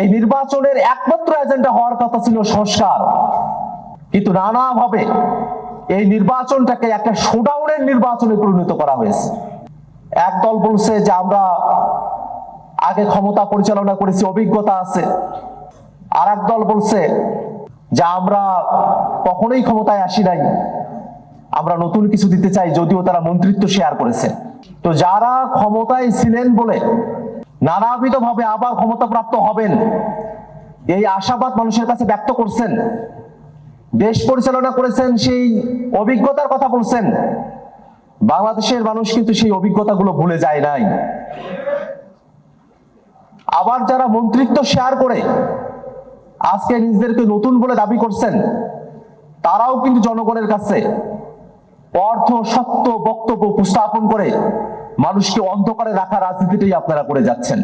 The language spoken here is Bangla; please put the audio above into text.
এই নির্বাচনের একমাত্র এজেন্ডা হওয়ার কথা ছিল সংস্কার। কিন্তু নানাভাবে এই নির্বাচনটাকে একটা শোডাউনের নির্বাচনে পরিণত করা হয়েছে। এক দল বলছে যে আমরা আগে ক্ষমতা পরিচালনা করেছি, অভিজ্ঞতা আছে। আর এক দল বলছে যে আমরা কখনোই ক্ষমতায় আসি নাই। আমরা নতুন কিছু দিতে চাই, যদিও তারা মন্ত্রিত্ব শেয়ার করেছে। তো যারা ক্ষমতায় ছিলেন বলে নানাবিধ ভাবে আবার ক্ষমতাপ্রাপ্ত হবেন। এই আশাবাদ মানুষের কাছে ব্যক্ত করছেন। দেশ পরিচালনা করেছেন সেই অভিজ্ঞতার কথা বলছেন। বাংলাদেশের মানুষ কিন্তু সেই অভিজ্ঞতাগুলো ভুলে যায় নাই। আবার যারা মন্ত্রিত্ব শেয়ার করে, আজকে নিজেদেরকে নতুন বলে দাবি করছেন, তারাও কিন্তু জনগণের কাছে অর্থ সত্য বক্তব্য উপস্থাপন করে মানুষকে অন্ধকারে রাখা রাজনীতিটাই আপনারা করে যাচ্ছেন।